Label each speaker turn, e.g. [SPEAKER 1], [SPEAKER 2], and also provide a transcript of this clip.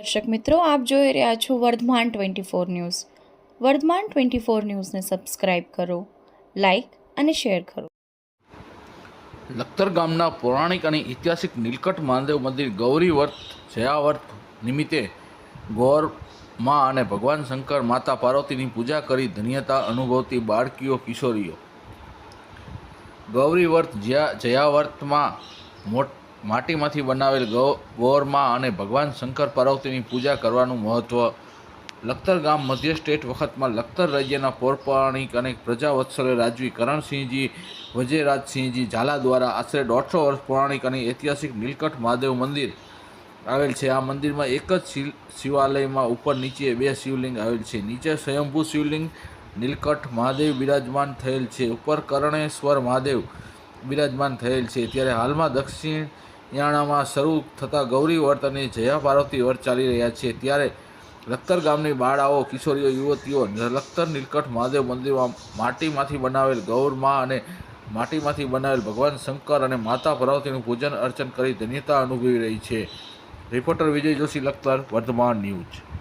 [SPEAKER 1] દર્શક મિત્રો, આપ જોઈ રહ્યા છો Vardhman twenty four news. Vardhman twenty four ન્યૂઝને સબસ્ક્રાઇબ કરો, લાઇક અને શેર કરો.
[SPEAKER 2] લખતર ગામના પૌરાણિક અને ઐતિહાસિક નીલકંઠ મહાદેવ મંદિર ગૌરી વર્ત જયાવર્ત નિમિત્તે ગોર મા અને ભગવાન શંકર માતા પાર્વતીની પૂજા કરી ધન્યતા અનુભવતી બાળકીઓ, કિશોરીઓ. ગૌરી વર્ત જયા જયાવર્તમાં મોટ માટીમાંથી બનાવેલ ગૌરમા અને ભગવાન શંકર પાર્વતીની પૂજા કરવાનું મહત્ત્વ લખતર ગામ મધ્ય સ્ટેટ વખતમાં લખતર રાજ્યના પૌરપૌરાણિક અને પ્રજાવત્સલે રાજવી કરણસિંહજી વજયરાજસિંહજી ઝાલા દ્વારા આશરે દોઢસો વર્ષ પૌરાણિક અને ઐતિહાસિક નીલકંઠ મહાદેવ મંદિર આવેલ છે. આ મંદિરમાં એક જ શિવાલયમાં ઉપર નીચે બે શિવલિંગ આવેલ છે. નીચે સ્વયંભૂ શિવલિંગ નીલકંઠ મહાદેવ બિરાજમાન થયેલ છે. ઉપર કરણેશ્વર મહાદેવ બિરાજમાન થયેલ છે. ત્યારે હાલમાં દક્ષિણ યાણામાં શરૂ થતા ગૌરી વર્ત અને જયા પાર્વતી વર્ત ચાલી રહ્યા છે. ત્યારે લખતર ગામની બાળાઓ, કિશોરીઓ, યુવતીઓ લખતર, નીલકંઠ, મહાદેવ મંદિરમાં માટીમાંથી બનાવેલ ગૌરમા અને માટીમાંથી બનાવેલ ભગવાન શંકર અને માતા પાર્વતીનું પૂજન અર્ચન કરી ધન્યતા અનુભવી રહી છે. Reporter Vijay Joshi, Lakhtar, Vardhman news.